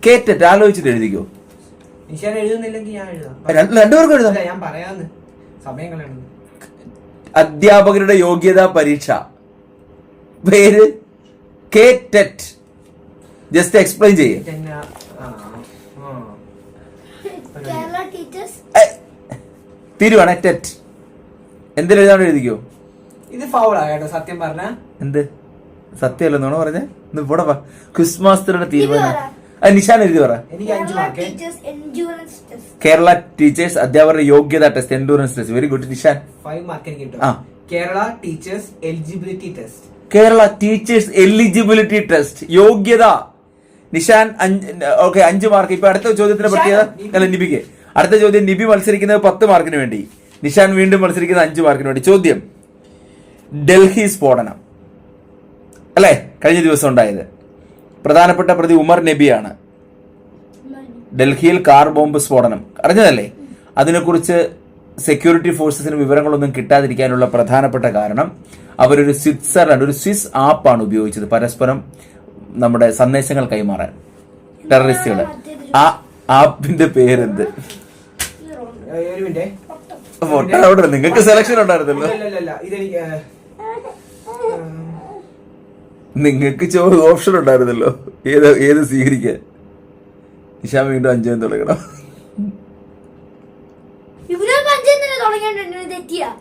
C: കേറ്ററ്റ് ആലോചിച്ചിട്ട് എഴുതിക്കോ?
A: നിഷാൻ എഴുതുന്നില്ലെങ്കിൽ ഞാൻ എഴുതാം.
C: രണ്ട് രണ്ടുപേർക്കും എഴുതാം. അധ്യാപകരുടെ യോഗ്യതാ പരീക്ഷ. പേര് കേറ്ററ്റ് ജസ്റ്റ് എക്സ്പ്ലെയിൻ ചെയ്യേ
A: പിന്നെ, ആ, ആ.
B: കേരള ടീച്ചേഴ്സ്
C: തീരുവാണേ ടെറ്റ്. എന്തിൽ എഴുതാണ്ട് എഴുതിക്കോ?
A: ഇത് ഫൗളാ കേട്ടോ സത്യം പറഞ്ഞ.
C: എന്ത്? സത്യമല്ലെന്നാണോ പറഞ്ഞേ? ഇന്ന് ഇവിടെ ക്വിസ് മാസ്റ്ററുടെ തീരുമാനം. നിഷാൻ എഴുതി പറ.
A: എനിക്ക് അഞ്ച്
B: Kerala teachers endurance test
C: Kerala teachers അധ്യാപകരുടെ യോഗ്യത test endurance test very good Nishan.
A: Five mark. Kerala teachers eligibility test
C: Kerala teachers eligibility test യോഗ്യത. നിഷാൻ ഓക്കെ അഞ്ച് മാർക്ക് ഇപ്പൊ അടുത്ത ചോദ്യത്തിന് പ്രത്യേകത. അല്ല നിബിക്ക്. അടുത്ത ചോദ്യം നിബി മത്സരിക്കുന്നത് പത്ത് മാർക്കിന് വേണ്ടി. നിഷാൻ വീണ്ടും മത്സരിക്കുന്നത് അഞ്ച് മാർക്കിന് വേണ്ടി. ചോദ്യം ഡൽഹി സ്ഫോടനം. അല്ലേ? കഴിഞ്ഞ ദിവസം ഉണ്ടായത്. പ്രധാനപ്പെട്ട പ്രതി ഉമർ നബിയാണ്. ഡൽഹിയിൽ കാർ ബോംബ് സ്ഫോടനം. അറിഞ്ഞതല്ലേ? അതിനെക്കുറിച്ച് സെക്യൂരിറ്റി ഫോഴ്സസിന് വിവരങ്ങളൊന്നും കിട്ടാതിരിക്കാനുള്ള പ്രധാനപ്പെട്ട കാരണം അവരൊരു സ്വിറ്റ്സർലൻഡ് ഒരു സ്വിസ് ആപ്പാണ് ഉപയോഗിച്ചത്. പരസ്പരം നമ്മുടെ സന്ദേശങ്ങൾ കൈമാറാൻ. ടെററിസ്റ്റുകൾ ആ ആപ്പിന്റെ പേരെന്ത്? അവിടെ നിങ്ങൾക്ക് സെലക്ഷൻ ഉണ്ടായിരുന്നല്ലോ. നിങ്ങൾക്ക് ചോ ഓപ്ഷൻ ഉണ്ടായിരുന്നല്ലോ. ഏത് ഏത് സ്വീകരിക്കാൻ? നിഷാം വീണ്ടും അഞ്ചു തുടങ്ങണം.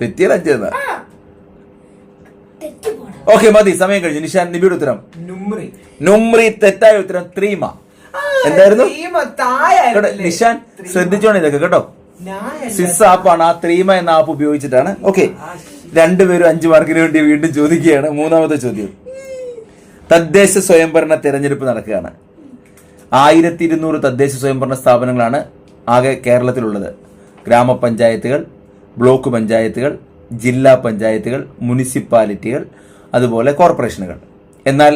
C: തെറ്റിയാൽ അഞ്ചെന്നാ ഓക്കെ മതി. സമയം കഴിഞ്ഞു. നിഷാൻ നിബിയുടെ ഉത്തരം.
A: നുമ്രി
C: തെറ്റായ ഉത്തരം ത്രീമ. എന്തായിരുന്നു? നിഷാൻ ശ്രദ്ധിച്ചോണം ഇതൊക്കെ കേട്ടോ. സിസ് ആപ്പാണ് ആ ത്രീമ എന്ന ആപ്പ് ഉപയോഗിച്ചിട്ടാണ്. ഓക്കെ. രണ്ടുപേരും അഞ്ചു മാർക്കിന് വേണ്ടി വീണ്ടും ചോദിക്കുകയാണ്. മൂന്നാമത്തെ ചോദ്യം. തദ്ദേശ സ്വയംഭരണ തെരഞ്ഞെടുപ്പ് നടക്കുകയാണ്. ആയിരത്തി ഇരുന്നൂറ് തദ്ദേശ സ്വയംഭരണ സ്ഥാപനങ്ങളാണ് ആകെ കേരളത്തിലുള്ളത്. ഗ്രാമപഞ്ചായത്തുകൾ ബ്ലോക്ക് പഞ്ചായത്തുകൾ ജില്ലാ പഞ്ചായത്തുകൾ മുനിസിപ്പാലിറ്റികൾ അതുപോലെ കോർപ്പറേഷനുകൾ. എന്നാൽ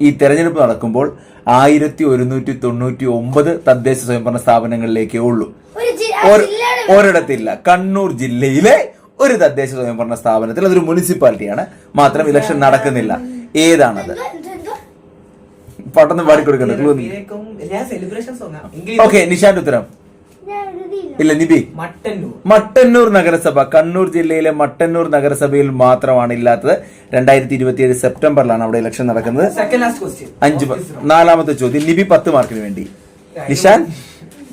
C: ഈ തെരഞ്ഞെടുപ്പ് നടക്കുമ്പോൾ ആയിരത്തി ഒരുന്നൂറ്റി തൊണ്ണൂറ്റി ഒമ്പത് തദ്ദേശ സ്വയംഭരണ സ്ഥാപനങ്ങളിലേക്കേ ഉള്ളൂ. ഒരിടത്തില്ല. കണ്ണൂർ ജില്ലയിലെ ഒരു തദ്ദേശ സ്വയംഭരണ സ്ഥാപനത്തിൽ അതൊരു മുനിസിപ്പാലിറ്റിയാണ്. മാത്രം ഇലക്ഷൻ നടക്കുന്നില്ല. ഏതാണത്? പെട്ടെന്ന് പാടിക്കൊടുക്കണ്ട ഓക്കെ നിഷാന്റെ ഉത്തരം. ഇല്ല നിബി.
A: മട്ടന്നൂർ.
C: മട്ടന്നൂർ നഗരസഭ. കണ്ണൂർ ജില്ലയിലെ മട്ടന്നൂർ നഗരസഭയിൽ മാത്രമാണ് ഇല്ലാത്തത്. രണ്ടായിരത്തി ഇരുപത്തിയേഴ് സെപ്റ്റംബറിലാണ് അവിടെ ഇലക്ഷൻ നടക്കുന്നത്.
A: സെക്കൻഡ് ലാസ്റ്റ് ക്വസ്റ്റ്യൻ
C: അഞ്ച് നാലാമത്തെ ചോദ്യം. നിബി പത്ത് മാർക്കിന് വേണ്ടി. നിഷാൻ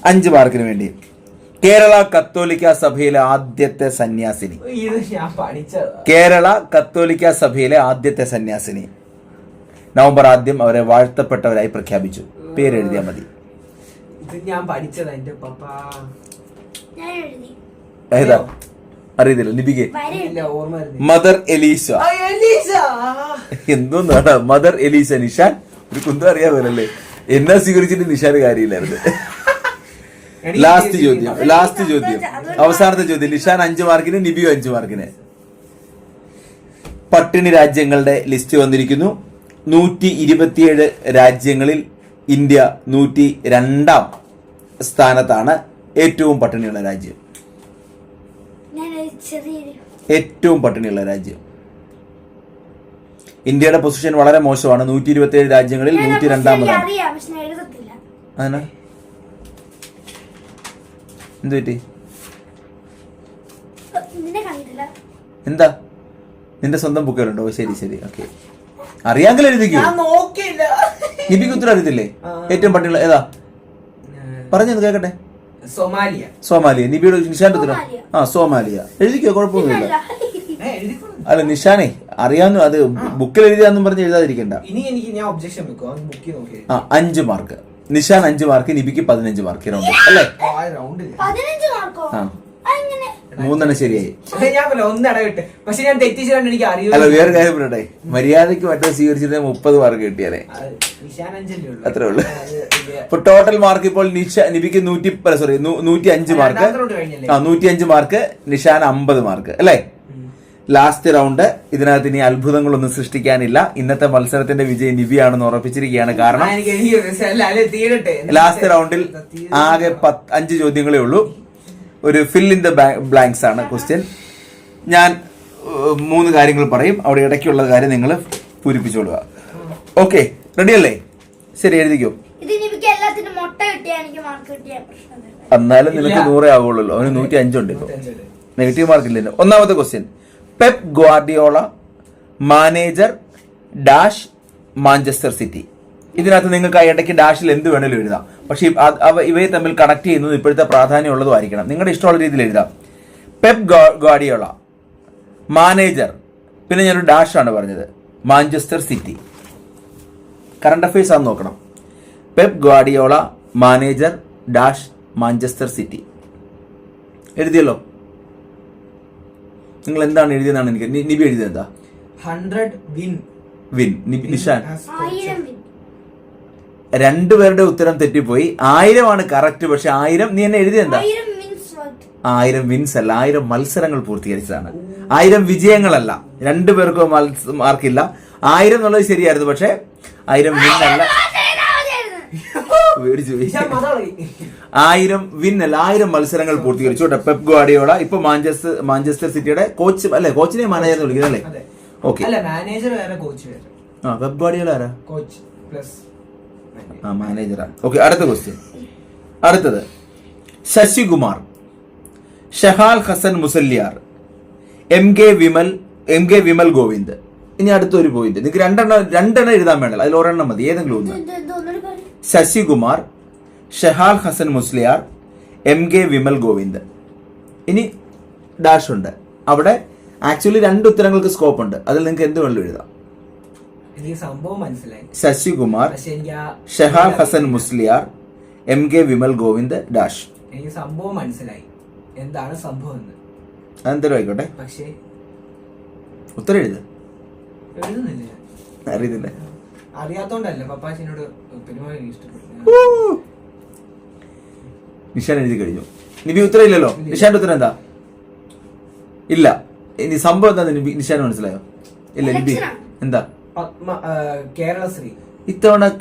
C: അഞ്ച് മാർക്കിന് വേണ്ടി. കേരള കത്തോലിക്ക സഭയിലെ ആദ്യത്തെ സന്യാസിനി.
A: ഇത് ഞാൻ പഠിച്ചതാ.
C: കേരള കത്തോലിക്ക സഭയിലെ ആദ്യത്തെ സന്യാസിനി. നവംബർ ആദ്യം അവരെ വാഴ്ത്തപ്പെട്ടവരായി പ്രഖ്യാപിച്ചു. പേരെഴുതിയാൽ മതി.
A: ഇത് ഞാൻ പഠിച്ചതാ എന്റെ പപ്പ.
B: ഞാൻ എഴുതി
C: ഏതാ അറിയത്തില്ല. നിബിക്ക്
A: ഇല്ല ഓർമ്മ വരുന്നില്ല.
C: മദർ എലീസ.
A: ആ, എലീസ.
C: എന്തോന്നാണ് മദർ എലീസ നിഷാൻ? ഒരു കുന്തം അറിയാമല്ലേ എന്നാ സ്വീകരിച്ചിട്ട് നിഷാന് കാര്യമില്ലായിരുന്നു. ലാസ്റ്റ് ചോദ്യം. ലാസ്റ്റ് ചോദ്യം. അവസാനത്തെ ചോദ്യം. നിഷാൻ അഞ്ചു മാർക്കിന് നിബിയോ അഞ്ചു മാർക്കിന്. പട്ടിണി രാജ്യങ്ങളുടെ ലിസ്റ്റ് വന്നിരിക്കുന്നു. നൂറ്റി ഇരുപത്തിയേഴ് രാജ്യങ്ങളിൽ ഇന്ത്യ നൂറ്റി രണ്ടാം സ്ഥാനത്താണ് ഏറ്റവും പട്ടിണിയുള്ള രാജ്യം. ഏറ്റവും പട്ടിണിയുള്ള രാജ്യം. ഇന്ത്യയുടെ പൊസിഷൻ വളരെ മോശമാണ്. നൂറ്റി ഇരുപത്തി
B: ഏഴ് രാജ്യങ്ങളിൽ
C: നൂറ്റി രണ്ടാമതാണ് അതിനാ പറ്റി? എന്താ? നിന്റെ സ്വന്തം ബുക്കുകളുണ്ടോ ശരി ശരി. ഓക്കെ അറിയാമെങ്കിൽ എഴുതിക്കൂ.
A: ഞാൻ നോക്കിയില്ല.
C: നിബിക്ക് ഉത്തരം അറിയത്തില്ലേ? ഏറ്റവും പട്ടിയുള്ള ഏതാ? പറഞ്ഞു കേക്കട്ടെ.
A: സോമാലിയ.
C: സോമാലിയ. നിബിയുടെ നിഷാന്റെ ഉത്തരം. ആ സോമാലിയ. എഴുതിക്കോ കുഴപ്പമൊന്നുമില്ല. അല്ല നിഷാനെ അറിയാവുന്ന അത് ബുക്കിൽ എഴുതിയാന്നും പറഞ്ഞ് എഴുതാതിരിക്കണ്ട.
A: ഇനി എനിക്ക് ഞാൻ ഒബ്ജക്ഷൻ വെക്കും
C: ആ അഞ്ച് മാർക്ക് നിഷാൻ അഞ്ച് മാർക്ക് നിബിക്ക് പതിനഞ്ച് മാർക്ക് റൗണ്ട് അല്ലേ?
B: റൗണ്ട്
C: ആ മൂന്നെണ്ണം ശരിയായി.
A: ഞാൻ പറയാം ഒന്ന് ഇടവിട്ട്. പക്ഷെ ഞാൻ തെറ്റിച്ചിട്ടുണ്ട് എനിക്ക്
C: അല്ല
A: അറിയില്ല
C: വേറെ കാര്യം പറയട്ടെ. മര്യാദയ്ക്ക് മറ്റേ സ്വീകരിച്ചിരുന്ന മുപ്പത് മാർക്ക് കിട്ടിയാലേ. അത്രേ ഉള്ളൂ. ഇപ്പൊ ടോട്ടൽ മാർക്ക് ഇപ്പോൾ നിഷ നിബിക്ക് നൂറ്റി സോറി നൂറ്റി അഞ്ച് മാർക്ക്? ആ നൂറ്റി അഞ്ച് മാർക്ക് നിഷാൻ അമ്പത് മാർക്ക് അല്ലേ. ലാസ്റ്റ് റൗണ്ട് ഇതിനകത്ത് ഇനി അത്ഭുതങ്ങളൊന്നും സൃഷ്ടിക്കാനില്ല. ഇന്നത്തെ മത്സരത്തിന്റെ വിജയം നിബിയാണെന്ന് ഉറപ്പിച്ചിരിക്കുകയാണ് കാരണം
A: അല്ല, അല്ല,
C: ലാസ്റ്റ് റൗണ്ടിൽ ആകെ പത്ത് അഞ്ച് ചോദ്യങ്ങളേ ഉള്ളൂ. ഒരു ഫിൽ ഇൻ ദ ബ്ലാങ്ക്സ് ആണ് ക്വസ്റ്റ്യൻ ഞാൻ മൂന്ന് കാര്യങ്ങൾ പറയും. അവിടെ ഇടയ്ക്കുള്ള കാര്യം നിങ്ങൾ പൂരിപ്പിച്ചോളുക. ഓക്കെ റെഡി അല്ലേ? ശരി എഴുതിക്കോ. എന്നാലും നിനക്ക്. നൂറേ ആവുള്ളൂ അവന് നൂറ്റി അഞ്ചുണ്ട് ഇപ്പോൾ നെഗറ്റീവ് മാർക്ക് ഇല്ല ഒന്നാമത്തെ question Pep Guardiola manager dash Manchester City ഇതിനകത്ത് നിങ്ങൾക്ക് ആ ഇടയ്ക്ക് ഡാഷിൽ എന്ത് വേണേലും എഴുതാം. പക്ഷേ അവ ഇവയെ തമ്മിൽ കണക്ട് ചെയ്യുന്നത് ഇപ്പോഴത്തെ പ്രാധാന്യമുള്ളതും ആയിരിക്കണം. നിങ്ങളുടെ ഇഷ്ടമുള്ള രീതിയിൽ എഴുതാം. Pep Guardiola. മാനേജർ. പിന്നെ ഞാനൊരു ഡാഷാണ് ആണ് പറഞ്ഞത്. Manchester city. കറണ്ട് അഫയേഴ്സ് ആണെന്ന് നോക്കണം. Pep Guardiola manager dash Manchester City. എഴുതിയല്ലോ? നിങ്ങൾ എന്താണ് എഴുതിയതെന്നാണ് എനിക്ക് നിബി എഴുതിയത് എന്താ?
A: Hundred win.
C: Win. Nibi Nishan. രണ്ടുപേരുടെ ഉത്തരം തെറ്റിപ്പോയി. ആയിരമാണ് കറക്റ്റ് പക്ഷെ ആയിരം നീ എന്നെ എഴുതി എന്താ?
B: ആയിരം
C: വിൻസ് അല്ല ആയിരം മത്സരങ്ങൾ പൂർത്തീകരിച്ചതാണ്. ആയിരം വിജയങ്ങളല്ല രണ്ടുപേർക്കും മത്സ മാർക്കില്ല. ആയിരം എന്നുള്ളത് ശരിയായിരുന്നു പക്ഷെ ആയിരം വിൻ അല്ല. ആയിരം വിൻ അല്ല ആയിരം മത്സരങ്ങൾ പൂർത്തീകരിച്ചു കേട്ടോ. പെപ് ഗാഡിയോള ഇപ്പൊ മാഞ്ചസ്റ്റർ മാഞ്ചസ്റ്റർ സിറ്റിയുടെ കോച്ച് അല്ലെ കോച്ചിനെ മാനേജർ വിളിക്കുന്നത് അല്ലേ? ഓക്കെ
A: അല്ല മാനേജർ വേറെ കോച്ച് വേറെ.
C: ആ പെപ് ഗാഡിയോള ആരാ?
A: കോച്ച് പ്ലസ്
C: ആ മാനേജറാണ് ഓക്കെ അടുത്ത ക്വസ്റ്റ്യൻ അടുത്തത്. Sasikumar Shahal Hasan Musliyar M K Vimal M K Vimal Govind. ഇനി അടുത്തൊരു പോയിന്റ് നിങ്ങൾക്ക് രണ്ടെണ്ണം രണ്ടെണ്ണം എഴുതാൻ വേണ്ടല്ലോ അതിൽ ഒരെണ്ണം മതി. ഏതെങ്കിലും ഒന്ന്. Sasikumar Shahal Hasan Musliyar M K Vimal Govind. ഇനി ഡാഷ് ഉണ്ട്. അവിടെ ആക്ച്വലി രണ്ട് ഉത്തരങ്ങൾക്ക് സ്കോപ്പ് ഉണ്ട്. അതിൽ നിങ്ങൾക്ക് എന്ത് വേണമെങ്കിലും എഴുതാം.
A: എനിക്ക് സംഭവം മനസ്സിലായി.
C: ശശികുമാർ
A: പക്ഷെ എനിക്ക് ആ
C: Hasan Musliyar M K Vimal Govind dash.
A: എനിക്ക് സംഭവം മനസ്സിലായി. എന്താണ് സംഭവം എന്ന്.
C: അതെന്തായാലും ആയിക്കോട്ടെ.
A: പക്ഷേ
C: ഉത്തരം എഴുത്.
A: എഴുതുന്നില്ല.
C: അറിയത്തില്ല
A: അറിയാത്തോണ്ടല്ല പപ്പാച്ചിനോട് പെരുമാറി എനിക്ക് ഇഷ്ടപ്പെട്ടു
C: നിഷാൻ എഴുതി കഴിഞ്ഞു. നിബി ഉത്തരം ഇല്ലല്ലോ. നിഷാന്റെ ഉത്തരം എന്താ? ഇല്ല. ഇനി സംഭവം എന്താ നിബി നിഷാൻ മനസ്സിലായോ? ഇല്ല നിബി എന്താ?
A: പത്മ കേരളശ്രീ.
C: ഇത്തവണ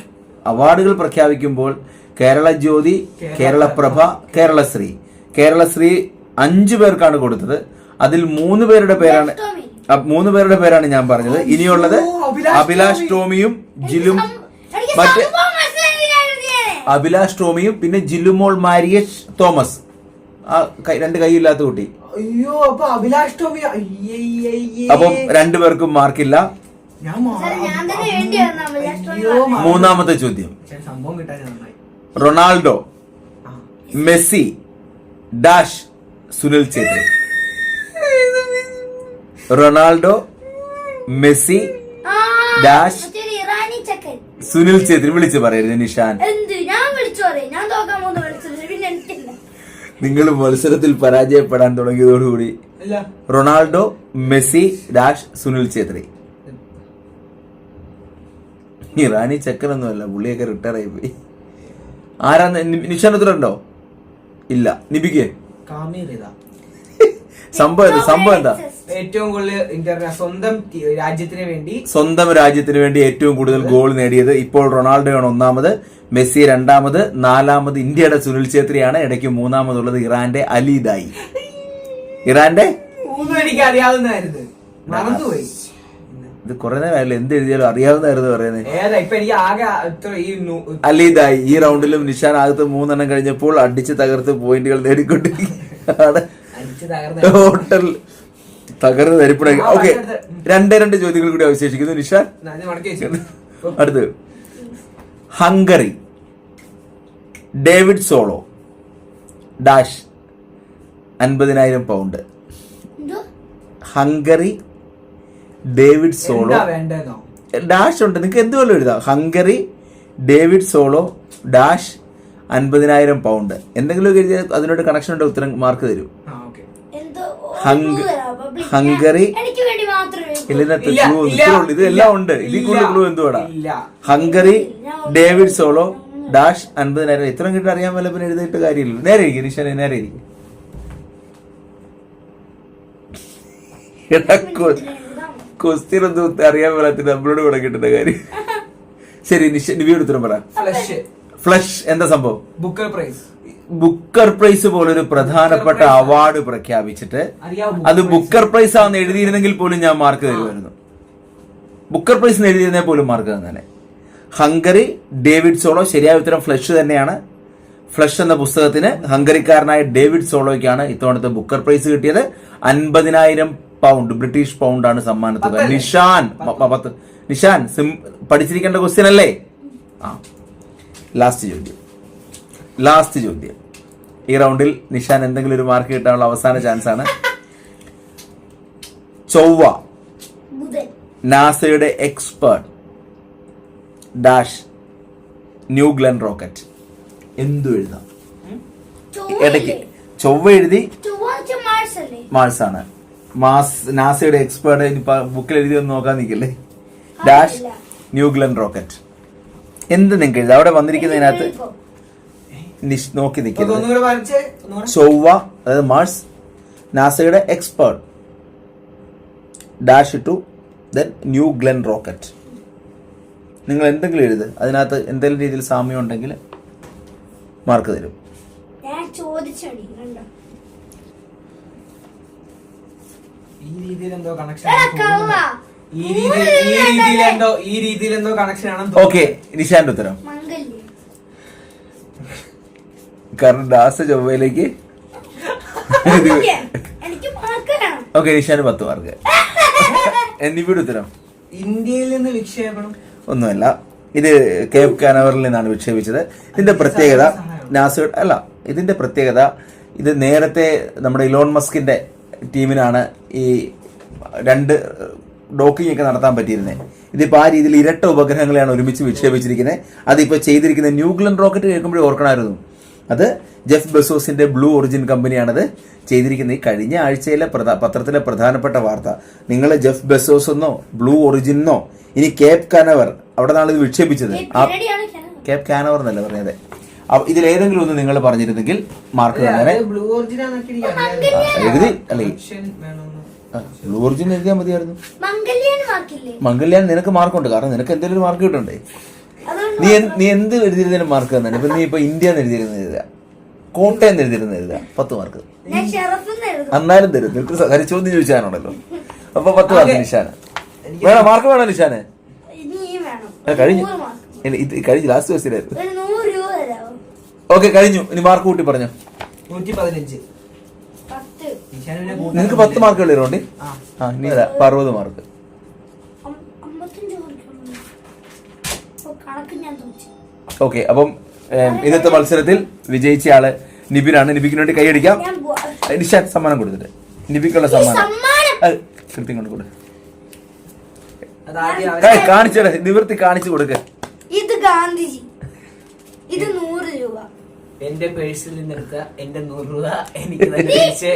C: അവാർഡുകൾ പ്രഖ്യാപിക്കുമ്പോൾ കേരള ജ്യോതി
A: കേരള
C: കേരളപ്രഭ കേരളശ്രീ. കേരളശ്രീ അഞ്ചു പേർക്കാണ് കൊടുത്തത്. അതിൽ മൂന്ന് പേരുടെ പേരാണ്. മൂന്ന് പേരുടെ പേരാണ് ഞാൻ പറഞ്ഞത്. ഇനിയുള്ളത്
A: അഭിലാഷ്
C: ടോമിയും ജിലും മറ്റേ. അഭിലാഷ് ടോമിയും പിന്നെ ജിലുമോൾ മാരിയസ് തോമസ്. ആ കൈ- രണ്ട് കൈയില്ലാത്ത കുട്ടി.
A: അയ്യോ അപ്പൊ അഭിലാഷ് ടോമി.
C: അപ്പം രണ്ടുപേർക്കും മാർക്കില്ല. മൂന്നാമത്തെ ചോദ്യം. Ronaldo Messi dash Sunil Chhetri. Ronaldo Messi dash. Sunil Chhetri വിളിച്ചു പറയരുത് നിഷാൻ.
B: എന്ത്? ഞാൻ വിളിച്ചു പറയും. ഞാൻ തോക്കാൻ പോകുന്ന വിളിച്ചത് പിന്നെ എനിക്കില്ല.
C: നിങ്ങൾ മത്സരത്തിൽ പരാജയപ്പെടാൻ തുടങ്ങിയതോടുകൂടി Ronaldo Messi dash Sunil Chhetri. Irani ചക്കനൊന്നുമല്ല പുള്ളിയൊക്കെ റിട്ടയർ ആയി പോയി. ആരാന്ന് നിശാനത്തിലുണ്ടോ ഇല്ല. നിബിക്ക് സംഭവം എന്താ? സംഭവം എന്താ?
A: ഏറ്റവും കൂടുതൽ സ്വന്തം രാജ്യത്തിന് വേണ്ടി
C: സ്വന്തം രാജ്യത്തിന് വേണ്ടി ഏറ്റവും കൂടുതൽ ഗോൾ നേടിയത് ഇപ്പോൾ റൊണാൾഡോയാണ് ഒന്നാമത് മെസ്സി രണ്ടാമത് നാലാമത് ഇന്ത്യയുടെ സുനിൽ ഛേത്രിയാണ് ഇടയ്ക്ക് മൂന്നാമതുള്ളത് ഇറാന്റെ അലിദായി ഇറാന്റെ?
A: മൂന്നും എനിക്ക് അറിയാവുന്നതായിരുന്നു. മറന്നുപോയി.
C: ഇത് കുറെ നേരമല്ല എന്ത് എഴുതിയാലും അറിയാവുന്നതായിരുന്നു പറയുന്നത്
A: അല്ല ഇതായി എനിക്ക് ആകെ ഇത്ര ഈ
C: റൗണ്ടിലും നിഷാൻ ആകത്ത് മൂന്നെണ്ണം കഴിഞ്ഞപ്പോൾ അടിച്ച് തകർത്ത് പോയിന്റുകൾ നേടിക്കൊണ്ടിരിക്കുകയാണ് ടോട്ടൽ തകർന്ന് തരിപ്പണ ഓക്കെ രണ്ടേ രണ്ട് ചോദ്യങ്ങൾ കൂടി അവശേഷിക്കുന്നു. നിഷാൻ? അടുത്ത്. ഹംഗറി ഡേവിഡ് സോളോ ഡാഷ് അൻപതിനായിരം pound. Hungary David Solo. Dash ഉണ്ട്. നിങ്ങൾക്ക് എന്തുവല്ലോ എഴുതാം. ഹംഗറി ഡേവിഡ് സോളോ ഡാഷ് അൻപതിനായിരം പൗണ്ട് എന്തെങ്കിലും എഴുതിയ അതിനോട് കണക്ഷൻ ഉണ്ട്? ഉത്തരം മാർക്ക് തരും. ഹംഗറി-
B: എനിക്ക് വേണ്ടി മാത്രമേ
C: ഇതിനകത്ത് ക്ലൂ ഉള്ളൂ ഇതെല്ലാം ഉണ്ട്. ഇതിൽ
A: ഇല്ല,
C: കൂടുതൽ ക്ലൂ എന്തുവാടാ
A: ഇല്ല.
C: ഹംഗറി ഡേവിഡ് സോളോ ഡാഷ് അൻപതിനായിരം. ഇത്രയും കിട്ടും അറിയാൻ വല്ല പിന്നെ എഴുതിയിട്ട് കാര്യമില്ല. നേരെ ഇരിക്കും നിഷാനെ നേരെ ഇരിക്കും. ക്വസ്റ്റ്യൻ ഒന്നും അറിയാൻ മേലാത്തിന് നമ്മളോട് കൂടെ കിട്ടുന്ന കാര്യം. ശരി നിഷ നിവി ഉത്തരം പറ.
A: ഫ്ലഷ്
C: ഫ്ലഷ് എന്താ സംഭവം?
A: ബുക്കർ പ്രൈസ്
C: ബുക്കർ പ്രൈസ് പോലൊരു പ്രധാനപ്പെട്ട. അവാർഡ് പ്രഖ്യാപിച്ചിട്ട് അത് ബുക്കർ പ്രൈസ് ആണെന്ന് എഴുതിയിരുന്നെങ്കിൽ പോലും ഞാൻ മാർക്ക് തരുമായിരുന്നു. ബുക്കർ പ്രൈസ് എഴുതിയിരുന്നേ പോലും മാർക്ക് തന്നെ ഹംഗറി ഡേവിഡ് സോളോ ശരിയായ ഉത്തരം ഫ്ലഷ് തന്നെയാണ്. ഫ്ലഷ് എന്ന പുസ്തകത്തിന് ഹംഗറിക്കാരനായ ഡേവിഡ് സോളോയ്ക്കാണ് ഇത്തവണത്തെ ബുക്കർ പ്രൈസ് കിട്ടിയത്. അൻപതിനായിരം പൗണ്ട് ബ്രിട്ടീഷ് പൗണ്ട് ആണ് സമ്മാനത്തുക. നിഷാൻ പത്ത്. നിഷാൻ സിം പഠിച്ചിരിക്കേണ്ട ക്വസ്റ്റ്യൻ അല്ലേ? ആ. ലാസ്റ്റ് ചോദ്യം. ലാസ്റ്റ് ചോദ്യം. ഈ റൗണ്ടിൽ നിഷാൻ എന്തെങ്കിലും ഒരു മാർക്ക് കിട്ടാനുള്ള അവസാന ചാൻസ് ആണ്. ചൊവ്വ. നാസയുടെ expert dash new Glenn rocket എന്തു എഴുതാം? ഇടയ്ക്ക്? ചൊവ്വ എഴുതി
B: ചൊവ്വാഴ്ച
C: മാസ് നാസയുടെ എക്സ്പേർട്ട് ബുക്കിൽ എഴുതി ഒന്ന് നോക്കാൻ നിൽക്കില്ലേ? Dash
B: New Glenn
C: New Glenn rocket എന്ത് നിങ്ങൾക്ക് എഴുതാം? അവിടെ വന്നിരിക്കുന്നതിനകത്ത്. നോക്കി നിൽക്കുന്നത് ചൊവ്വ അതായത് മാർസ് നാസയുടെ expert dash to then New Glenn rocket നിങ്ങൾ എന്തെങ്കിലും എഴുത്. അതിനകത്ത് എന്തെങ്കിലും രീതിയിൽ സാമ്യം ഉണ്ടെങ്കിൽ മാർക്ക് തരും
B: ഞാൻ ചോദിച്ചടി കണ്ടോ
A: ഈ രീതിയിൽ എന്തോ കണക്ഷൻ ഈ രീതിയിൽ ഈ രീതിയിൽ എന്തോ ഈ രീതിയിൽ എന്തോ കണക്ഷൻ ആണെന്ന്
C: ഓക്കെ നിഷാന്റെ ഉത്തരം. കാരണം ദാസ ചൊവ്വയിലേക്ക് ഓക്കെ നിഷാന് പത്ത് മാർക്ക് എന്നിവിടെ ഉത്തരം.
A: ഇന്ത്യയിൽ നിന്ന് വിക്ഷേപണം.
C: ഒന്നുമല്ല. ഇത് കേപ് കാനവറിൽ നിന്നാണ് വിക്ഷേപിച്ചത്. ഇതിന്റെ പ്രത്യേകത നാസ അല്ല ഇതിന്റെ പ്രത്യേകത ഇത് നേരത്തെ നമ്മുടെ ഇലോൺ മസ്കിന്റെ ടീമിനാണ് ഈ രണ്ട് ഡോക്കിംഗ് ഒക്കെ നടത്താൻ പറ്റിയിരുന്നത് ഇതിപ്പോൾ ആ രീതിയിൽ ഇരട്ട ഉപഗ്രഹങ്ങളെയാണ് ഒരുമിച്ച് വിക്ഷേപിച്ചിരിക്കുന്നത് അതിപ്പോൾ ചെയ്തിരിക്കുന്ന ന്യൂക്ലിയർ റോക്കറ്റ് കേൾക്കുമ്പോഴേ ഓർക്കണമായിരുന്നു. അത് ജെഫ് ബെസോസിന്റെ ബ്ലൂ ഒറിജിൻ കമ്പനിയാണത് ചെയ്തിരിക്കുന്നത് ഈ കഴിഞ്ഞ ആഴ്ചയിലെ പ്രധാ- പത്രത്തിലെ പ്രധാനപ്പെട്ട വാർത്ത. നിങ്ങൾ ജെഫ് ബെസോസ് എന്നോ ബ്ലൂ ഒറിജിനെന്നോ ഇനി കേപ്പ് കാനവർ അവിടെ നിന്നാണ് ഇത് വിക്ഷേപിച്ചത്. കേപ്പ് കാനവർ എന്നല്ലേ പറഞ്ഞത്? ഏതെങ്കിലും ഒന്ന് നിങ്ങൾ പറഞ്ഞിരുന്നെങ്കിൽ മാർക്ക് തന്നെ എഴുതി അല്ലേ? ബ്ലൂ ഒറിജിൻ എഴുതിയാൽ മതിയായിരുന്നു. മംഗല്യാൻ നിനക്ക് മാർക്കുണ്ട് കാരണം നിനക്ക് എന്തെങ്കിലും ഒരു മാർക്ക് കിട്ടണ്ടേ. നീ എന്ത് നീ എന്ത് എഴുതിയിരുന്നതിനും മാർക്ക് തന്നെ ഇപ്പൊ നീ ഇപ്പൊ ഇന്ത്യ എന്ന് എഴുതിയിരുന്ന എഴുതുക കോട്ടയം എന്ന് എഴുതിയിരുന്നത് എഴുതുക പത്ത് മാർക്ക്. അന്നാലും തരും. നിനക്ക് സ- കാര്യം ചോദ്യം ചോദിച്ചാണല്ലോ അപ്പൊ പത്ത് മാർക്ക്. നിഷാന്. വേണോ? മാർക്ക് വേണോ നിഷാന്? കഴിഞ്ഞു. കഴിഞ്ഞു ലാസ്റ്റ് ക്വസ്റ്റ്യനായിരുന്നു
B: ഒരു നൂറ് രൂപ തരാമോ
C: ഓക്കെ കഴിഞ്ഞു. ഇനി മാർക്ക് കൂട്ടി പറഞ്ഞു.
A: നൂറ്റി പതിനഞ്ച്
C: നിനക്ക് പത്ത് മാർക്ക് ഉള്ളതുകൊണ്ട്
A: ആ.
C: ഇനി അതാ അറുപത് മാർക്ക് ഓക്കെ അപ്പം ഇന്നത്തെ മത്സരത്തിൽ വിജയിച്ച ആൾ നിബിനാണ്. നിബിക്കിന് വേണ്ടി കൈയടിക്കാം നിഷാൻ സമ്മാനം കൊടുത്തിട്ട്. നിബിക്കുള്ള സമ്മാനം. കൃത്യം കൊണ്ട് കൊടു
A: അത് ആദ്യം അവരെ-
C: നിവൃത്തി കാണിച്ചു കൊടുക്ക്.
B: ഇത് ഗാന്ധിജി. ഇത് നൂറ് രൂപ.
A: എന്റെ പേഴ്സിൽ നിന്ന് എടുത്ത എന്റെ നൂറ് രൂപ എനിക്ക് തന്നെ തിരിച്ച്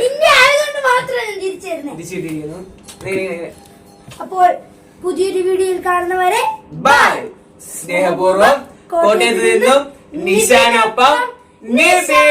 A: തിരിച്ചിട്ടിരിക്കുന്നു
B: അപ്പോൾ പുതിയൊരു വീഡിയോയിൽ കാണുന്നവരെ
A: ബൈ സ്നേഹപൂർവം കോട്ടയത്ത് നിന്നും നിശാനൊപ്പം നിസേ